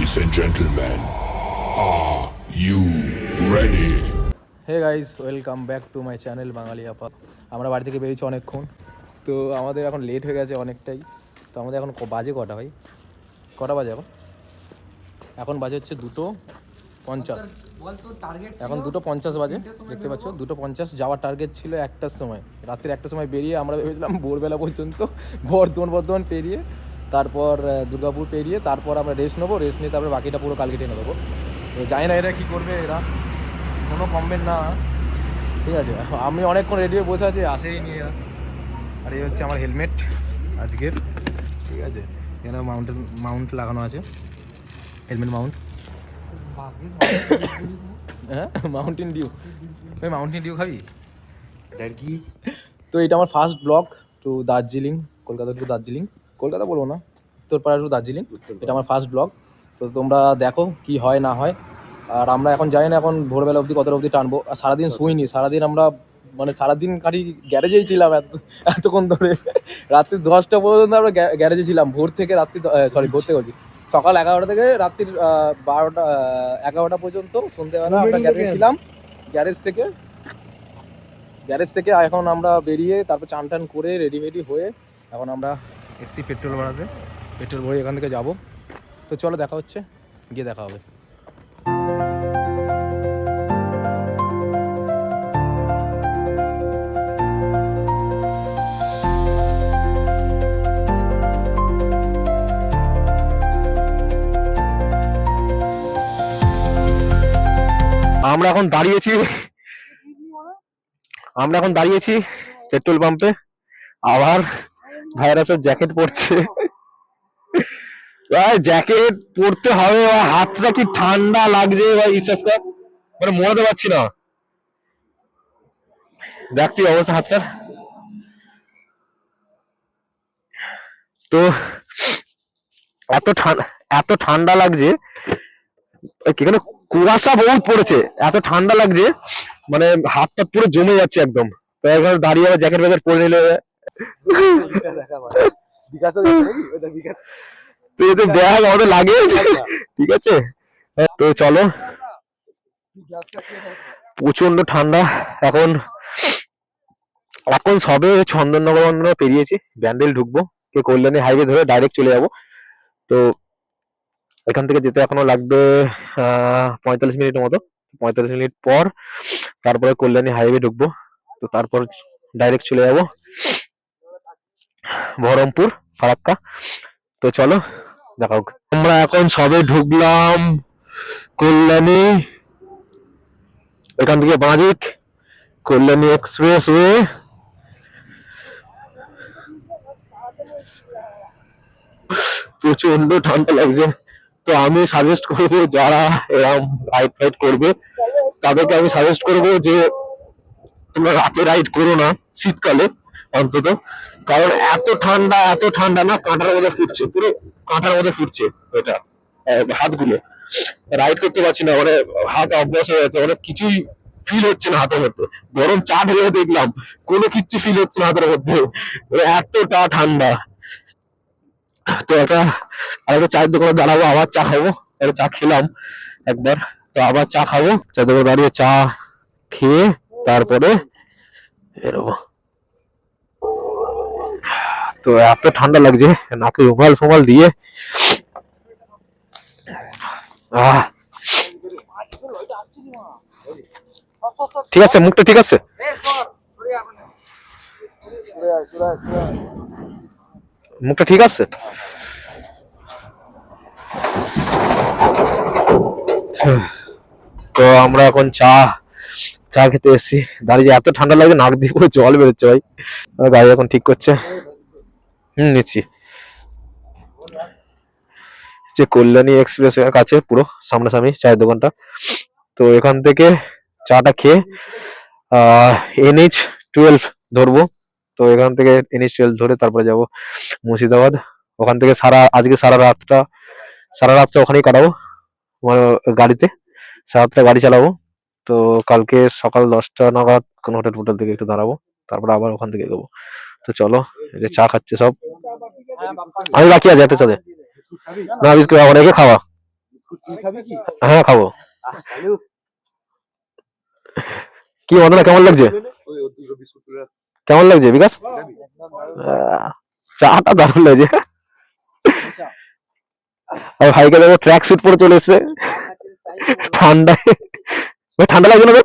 Ladies and gentlemen, are you ready? Hey guys welcome back to my channel Bangali Apa আমরা বাড়ি থেকে বেরিয়েছি অনেকক্ষণ। তো আমাদের এখন লেট হয়ে গেছে অনেকটাই। তো আমাদের এখন বাজে কটা ভাই? কটা বাজে এখন? এখন বাজে হচ্ছে দুটো পঞ্চাশ। এখন দুটো পঞ্চাশ বাজে দেখতে পাচ্ছ? দুটো পঞ্চাশ যাওয়ার টার্গেট ছিল একটার সময়। রাত্রির একটার সময় বেরিয়ে আমরা ভেবেছিলাম ভোরবেলা পর্যন্ত বর্ধমান বর্ধমান পেরিয়ে তারপর দুর্গাপুর পেরিয়ে তারপর আমরা রেস্ট নেব রেস্ট নিয়ে তারপরে বাকিটা পুরো কালকে টেনে দেবো। তো জানি না এরা কী করবে এরা। কোনো কমবেন না। ঠিক আছে আমি অনেকক্ষণ রেডি হয়ে বসে আছি আসেই নিয়ে এরা। আর এই হচ্ছে আমার হেলমেট আজকের। ঠিক আছে এখানে মাউন্টেন মাউন্ট লাগানো আছে। হেলমেট মাউন্ট হ্যাঁ মাউন্টেন ডিউ ভাই মাউন্টেন ডিউ খাবি? তো এটা আমার first blog to Darjeeling Kolkata to Darjeeling Kolkata বলব না উত্তরপাড়া টু দার্জিলিং এটা আমার ফার্স্ট ব্লগ তো তোমরা দেখো কি হয় না হয়। আর আমরা এখন জানি না এখন ভোরবেলা অবধি কতটা অবধি টানবো। আর সারাদিন শুইনি সারাদিন আমরা মানে সারাদিন খালি গ্যারেজেই ছিলাম এত এতক্ষণ ধরে। রাত্রি দশটা পর্যন্ত আমরা গ্যারেজে ছিলাম ভোর থেকে রাত্রি সরি ভোর থেকে বলছি। সকাল এগারোটা থেকে রাত্রির বারোটা এগারোটা পর্যন্ত সন্ধ্যেবেলা আমরা গ্যারেজে ছিলাম। গ্যারেজ থেকে গ্যারেজ থেকে এখন আমরা বেরিয়ে তারপর চান টান করে রেডি মেডি হয়ে এখন আমরা এসছি পেট্রোল ভরাতে পেট্রোল ভরে এখান থেকে যাব। তো চলো দেখা হচ্ছে, গিয়ে দেখা হবে। আমরা এখন দাঁড়িয়েছি, আমরা এখন দাঁড়িয়েছি পেট্রোল পাম্পে। আবার ভাইরা সব জ্যাকেট পরছে। জ্যাকেট পরতে হবে ভাই, হাতটা কি ঠান্ডা লাগছে ভাই বিশ্বাস কর। মানে মনে পারছি না। দেখ তুই অবস্থা হাতটার। তো এত এত ঠান্ডা লাগছে। এখানে কুয়াশা বহুত পড়েছে। এত ঠান্ডা লাগছে। মানে হাতটা পুরো জমে যাচ্ছে একদম। দাঁড়িয়ে জ্যাকেট ফ্যাকেট পরে নিলে তো লাগে ঠিক আছে তো চলো প্রচণ্ড ঠান্ডা এখন এখন সবে চন্দননগর বন্দর পেরিয়েছি ব্যান্ডেল ঢুকবো কে কল্যাণী হাইওয়ে ধরে ডাইরেক্ট চলে যাব তো এখান থেকে যেতে এখনও লাগবে পঁয়তাল্লিশ মিনিটের মতো পঁয়তাল্লিশ মিনিট পর তারপরে কল্যাণী হাইওয়ে ঢুকবো তো তারপর ডাইরেক্ট চলে যাব বহরমপুর, ফারাক্কা। তো চলো, দেখা আমরা এখন সবে ঢুকলাম কল্যাণী। এখান থেকে বাঁদিক, কল্যাণী এক্সপ্রেস ওয়ে প্রচণ্ড ঠান্ডা লাগছে। তো আমি সাজেস্ট করব যারা এরকম রাইড ফাইড করবে, তাদেরকে আমি সাজেস্ট করব যে তোমরা রাতে রাইড করো না শীতকালে। অন্তত। কারণ এত ঠান্ডা এত ঠান্ডা না কাঁটার মধ্যে ফুটছে পুরো কাঁটার মধ্যে ফুটছে আহ, হাতগুলো। রাইড করতে পারছি না মানে হাত অভ্যাস হয়ে যাচ্ছে মানে কিছুই ফিল হচ্ছে না হাতের মধ্যে। গরম চা ঢেলে দেখলাম কোনো কিচ্ছু ফিল হচ্ছে না হাতের মধ্যে। মানে এতটা ঠান্ডা। তো একটা আর একটা চায়ের দোকানে দাঁড়াবো আবার চা খাব। একটা চা খেলাম একবার। তো আবার চা খাব চায়ের দোকানে দাঁড়িয়ে চা খেয়ে তারপরে বেরোবো। তো এত ঠান্ডা লাগছে, নাকে রুমাল ফোমাল দিয়ে। ঠিক আছে, মুখটা ঠিক আছে? মুখটা ঠিক আছে? তো আমরা এখন চা চা খেতে এসেছি। দাঁড়িয়ে এত ঠান্ডা লাগছে, নাক দিয়ে জল বেরোচ্ছে ভাই। গাড়ি এখন ঠিক করছে। হুম, নিচ্ছি। যে কল্যাণী এক্সপ্রেস কাছে পুরো সামনাসামনি চায়ের দোকানটা। তো এখান থেকে চাটা খেয়ে এনএইচ টুয়েলভ ধরবো। তো এখান থেকে এনএইচ টুয়েলভ ধরে তারপরে যাব মুর্শিদাবাদ। ওখান থেকে সারা, আজকে সারা রাতটা সারা রাতটা ওখানেই কাটাবো। গাড়িতে, সারা রাতটা গাড়ি চালাবো। তো কালকে সকাল দশটা নাগাদ কোনো হোটেল ফোটেল থেকে একটু দাঁড়াবো। তারপরে আবার ওখান থেকে এগোবো। তো চলো এই যে চা খাচ্ছে সব আমি বাকি আছি একটা সাথে না বিস্কুট অনেকে খাওয়া তুই খাবি কি হ্যাঁ খাব কি মদনা কেমন লাগছে। কেমন লাগছে বিকাশ চাটা দারুণ লাগছে আর ভাইকে দেখো ট্র্যাক স্যুট পরে চলে এসছে ঠান্ডায় ঠান্ডা লাগছে না তো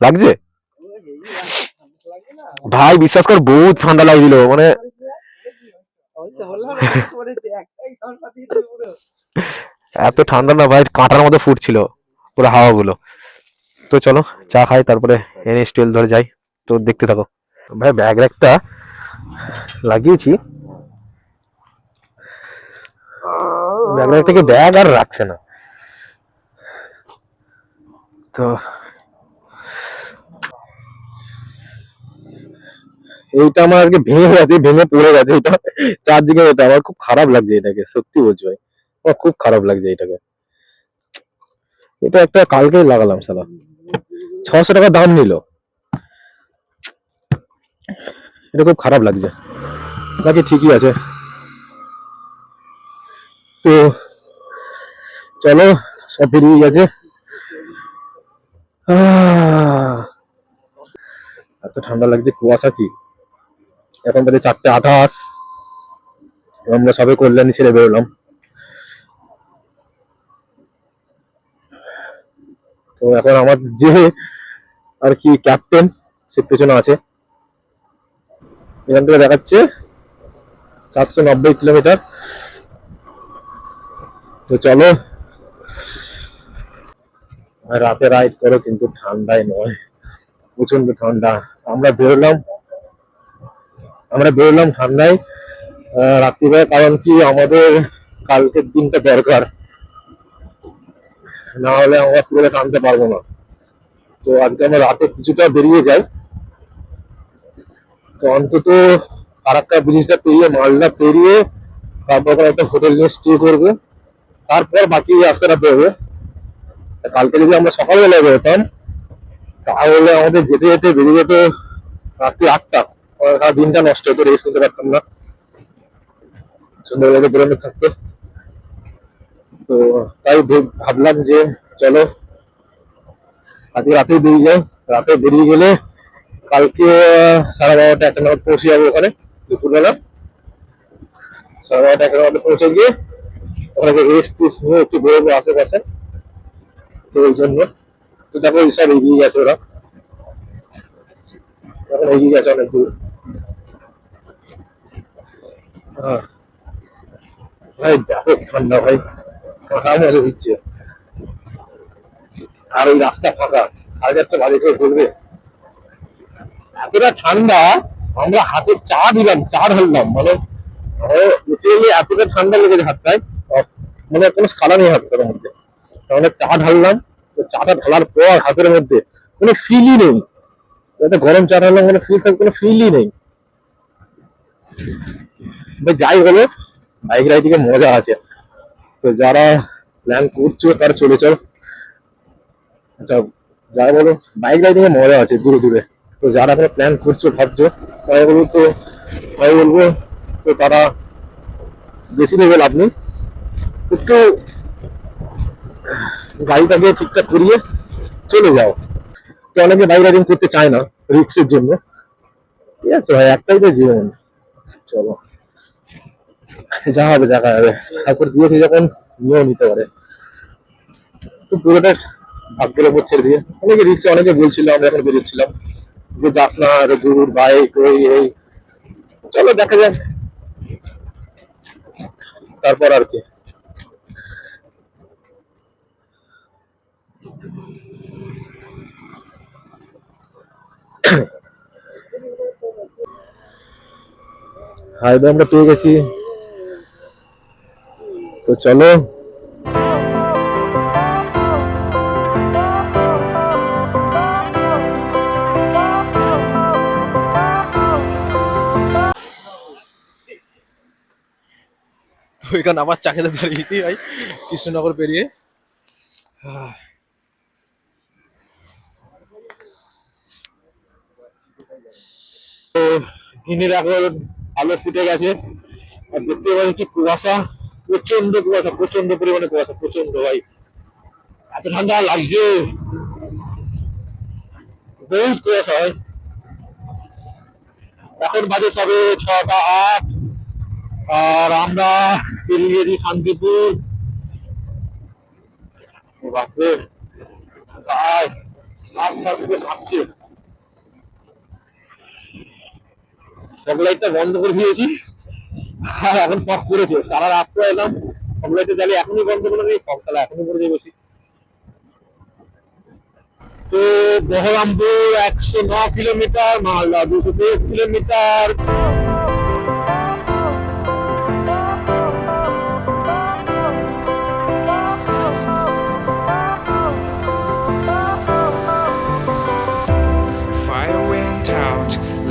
লাগছে ভাই, বিশ্বাস কর, বহুত ঠান্ডা লাগছিল মানে এত ঠান্ডা না ভাই কাঁটার মধ্যে ফুটছিল, পুরো হাওয়া গুলো তো চলো, চা খাই, তারপরে এনএস টুয়েলভ ধরে যাই, তো দেখতে থাকো। ভাই ব্যাগ র্যাকটা লাগিয়েছি। ব্যাগ থেকে ব্যাগ আর রাখছে না? তো এইটা আমার আজকে ভেঙে গেছে, ভেঙে পড়ে গেছে এটা চারদিকে এটা আমার খুব খারাপ লাগছে এটাকে, সত্যি বলছি ভাই। আমার খুব খারাপ লাগছে এটাকে। এটা একটা কালকেই লাগালাম সালা ছশো টাকা দাম নিল। এটা খুব খারাপ লাগছে। বাকি ঠিকই আছে। তো চলো, সব বেরিয়ে গেছে। এত ঠান্ডা লাগছে কুয়াশা কি? এখন বাজে চারটে আঠাশ। আমরা সবে কল্যাণী ছেড়ে বেরোলাম। তো এখন আমার যে আর কি ক্যাপ্টেন সে পেছনে আছে। এখান থেকে দেখাচ্ছে চারশো নব্বই কিলোমিটার। তো চলো। রাতে রাইড করো কিন্তু ঠান্ডায় নয়। প্রচণ্ড ঠান্ডা। আমরা বেরোলাম। আমরা বেরোলাম ঠান্ডায় রাত্রিবেলা, কারণ কি আমাদের কালকের দিনটা দরকার। না হলে আমরা পুরো টানতে পারব না। তো আজকে আমরা রাতে কিছুটা বেরিয়ে যাই। তো অন্তত ফারাক্কা ব্রিজটা পেরিয়ে মালদা পেরিয়ে তারপর একটা হোটেল নিয়ে স্টে করবে। তারপর বাকি রাস্তাটা বেরোবে কালকে যদি আমরা সকালবেলায় বেরোতাম, তাহলে আমাদের যেতে যেতে বেরিয়ে যেত রাত্রি আটটা। সারা দিনটা নষ্ট হতো রেস্ট নিতে পারতাম না। সন্ধ্যাবেলাতে বেরোনো থাকতো। তো তাই ভাবলাম যে চলো, আজকে রাতে বেরিয়ে যাই। রাতে বেরিয়ে গেলে কালকে সাড়ে বারোটা একটা নাগাদ পৌঁছে যাব ওখানে, দুপুরবেলা। সাড়ে বারোটা একটা নাগাদ পৌঁছে গিয়ে ওখানে রেস্ট টেস্ট নিয়ে একটু বেরোবো আশেপাশে। তো ওই জন্য। তো দেখো সব এগিয়ে গেছে ওরা। এখন এগিয়ে গেছে অনেক দূর। ভাই ঠান্ডা ভাই মাথা মজা দিচ্ছে আর ওই রাস্তা ফাঁকা সাড়ে চারটা বাজে করে বলবে এতটা ঠান্ডা আমরা হাতে চা দিলাম চা ঢাললাম মানে লিটারেলি এতটা ঠান্ডা লেগেছে হাতটায় মানে কোনো সালা নেই হাতটার মধ্যে তাহলে চা ঢাললাম তো চাটা ঢালার পর হাতের মধ্যে কোনো ফিলই নেই গরম চা ঢাললাম কোনো ফিল কোনো ফিলই নেই যাই হলো, বাইক রাইডিং এ মজা আছে। তো যারা প্ল্যান করছ, তারা চলে চল। আচ্ছা যাই বলো, বাইক রাইডিং এ মজা আছে, দূরে দূরে। তো যারা এখনও প্ল্যান করছ, ভাবছ, তাই বলব তো, তাই বলব, তো তারা বেশি নেবে লাভ নেই। একটু গাড়িটাকে ঠিকঠাক করিয়ে চলে যাও। তো অনেকে বাইক রাইডিং করতে চায় না রিক্সের জন্য। ঠিক আছে ভাই, একটাই তো জীবন। চলো। যা হবে দেখা যাবে তারপর দিয়েছে যখন নিয়েও নিতে পারে, তো পুরোটা ভাগ্যের উপর ছেড়ে দিয়ে। অনেকে রিক্সে, অনেকে বলছিল, আমরা এখন বেরোচ্ছিলাম। যে যাস না, আরে দূর বাইক ওই এই। চলো, দেখা যাক। তারপর আর কি। হাইওয়ে আমরা পেয়ে গেছি। তো চলো। এখানে আবার চা দাঁড়িয়েছি ভাই কৃষ্ণনগর পেরিয়ে। দিনের এখন আলো ফুটে গেছে। আর দেখতে পাচ্ছি কুয়াশা। প্রচণ্ড কুয়াশা, প্রচণ্ড পরিমাণে কুয়াশা, প্রচণ্ড ভাই। এত ঠান্ডা লাগছে বহুত কুয়াশা হয় এখন বাজে সবে ছটা আট। আর আমরা পেরিয়েছি শান্তিপুর। পা পুরো বন্ধ করে দিয়েছি। আর এখন ফগ করেছে। সারা রাত্র এলাম। ফগলাইটটা জ্বালিয়ে এখনই বন্ধ করে দিই ফগ তাহলে এখনই দিয়ে বসি তো বহরমপুর একশো ন কিলোমিটার, মালদা দুশো তেইশ kilometre.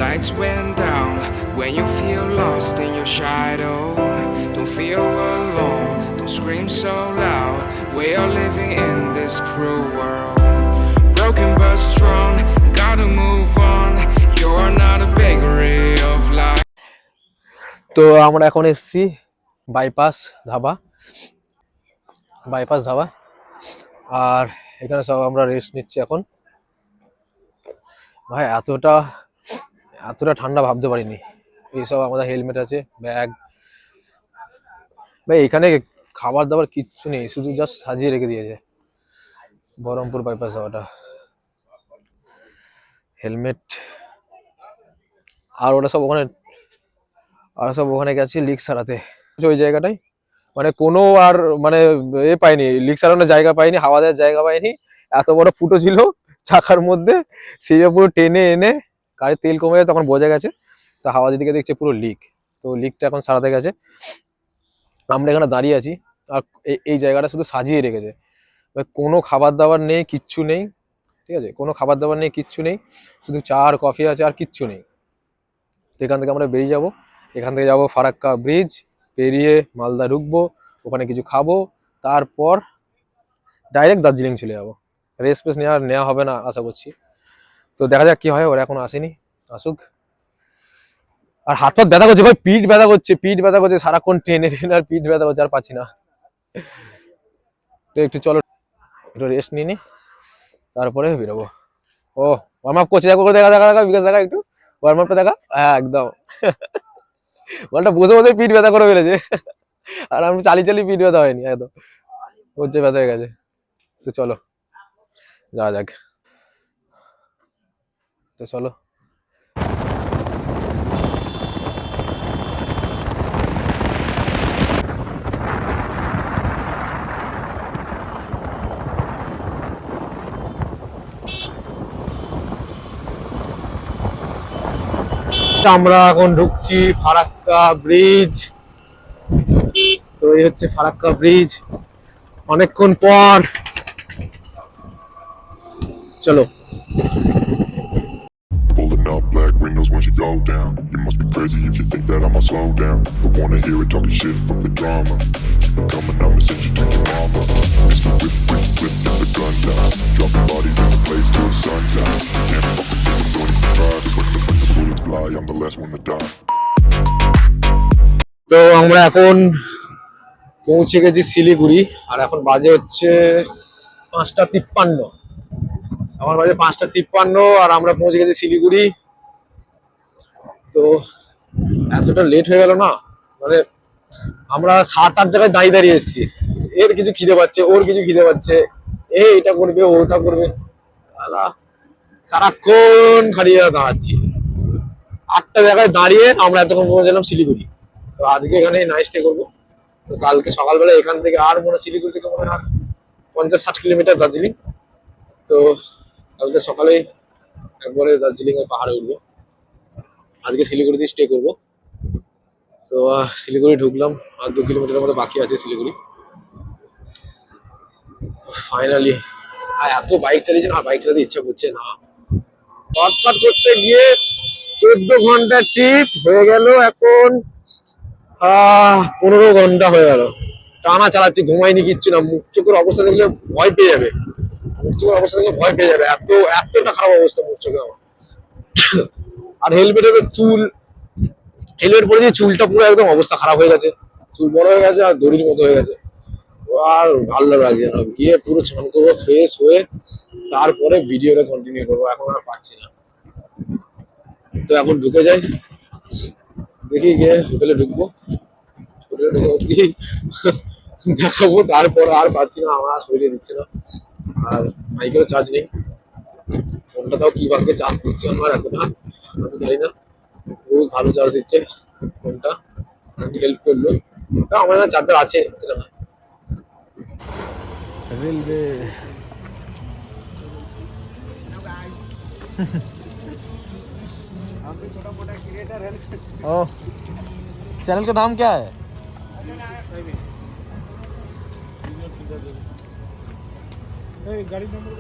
Lights went. When you feel lost in your shadow, don't feel alone, don't scream so loud. We are living in this cruel world. Broken but strong, gotta move on. You're not a bakery of life. তো আমরা এখন এসেছি bypass dhaba bypass dhaba আর এখানে সব আমরা rest নিচ্ছি এখন ভাই এতটা এতটা ঠান্ডা ভাবতে পারিনি এইসব আমাদের হেলমেট আছে ব্যাগ ভাই, এখানে খাবার দাবার কিচ্ছু নেই, শুধু জাস্ট সাজিয়ে রেখে দিয়েছে। বহরমপুর বাইপাস ধাবাটা হেলমেট আর ওটা সব ওখানে, আর সব ওখানে গেছি লিক সারাতে। ওই জায়গাটায় মানে কোনো আর মানে এ পাইনি লিক সারানোর জায়গা পাইনি, হাওয়া দেওয়ার জায়গা পাইনি। এত বড় ফুটো ছিল, চাকার মধ্যে। সেই পুরো টেনে এনে গাড়ির তেল কমে যায়, তখন বোঝা গেছে। তা হাওয়া দিকে দেখছে পুরো লিক তো লিকটা এখন সারাতে গেছে। আমরা এখানে দাঁড়িয়ে আছি। আর এই- জায়গাটা শুধু সাজিয়ে রেখেছে। কোনো খাবার দাবার নেই, কিচ্ছু নেই। ঠিক আছে? কোনো খাবার দাবার নেই, কিচ্ছু নেই। শুধু চা আর কফি আছে আর কিচ্ছু নেই। তো এখান থেকে আমরা বেরিয়ে যাব। এখান থেকে যাব ফারাক্কা ব্রিজ পেরিয়ে মালদা ঢুকবো, ওখানে কিছু খাব। তারপর ডাইরেক্ট দার্জিলিং চলে যাব। রেস্ট ফেস নেওয়া নেওয়া হবে না, আশা করছি। তো দেখা যাক কী হয়, ওরা এখন আসেনি। আসুক। আর হাত পাত ব্যথা করছে, ভাই, পিঠ ব্যথা করছে, পিঠ ব্যথা করছে, সারাক্ষণ ট্রেনে ট্রেনে আর পিঠ ব্যথা করছে, আর পাচ্ছি না। তো একটু চলো, একটু রেস্ট নিয়ে নি, তারপরে বেরোবো। ও ওয়ার্ম আপ করছে, দেখো, দেখা দেখা দেখা, বিকাশ, দেখা, একটু। ওয়ার্ম আপটা দেখা হ্যাঁ একদম। বলটা বসে বসে পিঠ ব্যথা করে ফেলেছে। আর আমি চালিয়ে চালিয়ে পিঠ ব্যথা হয়নি, একদম। হচ্ছে ব্যথা হয়ে গেছে। তো চলো, যাওয়া যাক। তো চলো আমরা এখন ঢুকছি ফারাক্কা ব্রিজ। তো এই হচ্ছে ফারাক্কা ব্রিজ। অনেকক্ষণ পর। চলো। Crazy if you think that I'ma slow down. Don't wanna hear it talking shit from the drama. Keep it coming, I'ma send you to your mama. Mr. Whip, whip, whip, get the guns out. Dropping bodies in the place till the sun's out. Can't fuck with this, I'm going to try. Cause when the, when the bullets fly, I'm the last one to die. তো আমরা এখন পৌঁছে গেছি শিলিগুড়ি আর এখন বাজে হচ্ছে পাঁচটা তিপ্পান্ন আমার বাজে পাঁচটা তিপ্পান্ন আর আমরা পৌঁছে গেছি শিলিগুড়ি তো এতটা লেট হয়ে গেল না। মানে আমরা সাত, আট জায়গায় দাঁড়িয়ে দাঁড়িয়ে এসেছি। এর কিছু খিদে পাচ্ছে, ওর কিছু খিদে পাচ্ছে। এ এটা করবে ওটা করবে। সারাক্ষণ খালিয়ে দাঁড়াচ্ছি। আটটা জায়গায় দাঁড়িয়ে আমরা এতক্ষণ পৌঁছালাম শিলিগুড়ি। তো আজকে এখানে নাইট স্টে করব। তো কালকে সকালবেলা এখান থেকে আর মনে শিলিগুড়ি থেকে মনে হয় পঞ্চাশ, ষাট কিলোমিটার দার্জিলিং। তো কালকে সকালে একবারে দার্জিলিং এর পাহাড়ে উঠবো। আজকে শিলিগুড়িতে স্টে করব। তো শিলিগুড়ি ঢুকলাম। আর দু কিলোমিটারের মতো বাকি আছে শিলিগুড়ি। ফাইনালি আর এত বাইক চালিয়েছে না বাইক চালাতে ইচ্ছা করছে না। শর্টকাট করতে গিয়ে চোদ্দ ঘণ্টা ট্রিপ হয়ে গেল এখন পনেরো ঘণ্টা হয়ে গেল। টানা চালাচ্ছি, ঘুমাইনি কিচ্ছু না। মুখ চোখের অবস্থা দেখলে ভয় পেয়ে যাবে। মুখ চোখের অবস্থা দেখলে ভয় পেয়ে যাবে। এত, এতটা খারাপ অবস্থা মুখ চোখে আমার। আর হেলমেটের চুল হেলমেট পরে দিয়ে চুলটা পুরো একদম অবস্থা খারাপ হয়ে গেছে। চুল বড় হয়ে গেছে আর দড়ির মতো হয়ে গেছে। আর ভালো লাগছে না গিয়ে পুরো স্নান করব ফ্রেশ হয়ে তারপরে ভিডিওটা কন্টিনিউ করব, এখন আর পারছি না। তো এখন ঢুকে যাই। দেখি গিয়ে হোটেলে ঢুকবো। দেখাবো, তারপর আর পাচ্ছি না, আমার আর শরীরে দিচ্ছে না। আর মাইকেরও চার্জ নেই। ফোনটা তাও কি ভাগ্যে চার্জ দিচ্ছে আমার এতটা আমি জানি না। ভালো চার্জ দিচ্ছে ফোনটা হেল্প করলো তা আমার না চার্জার আছে সেটা না रेलवे ओ चैनल का नाम क्या है গাড়ির নম্বর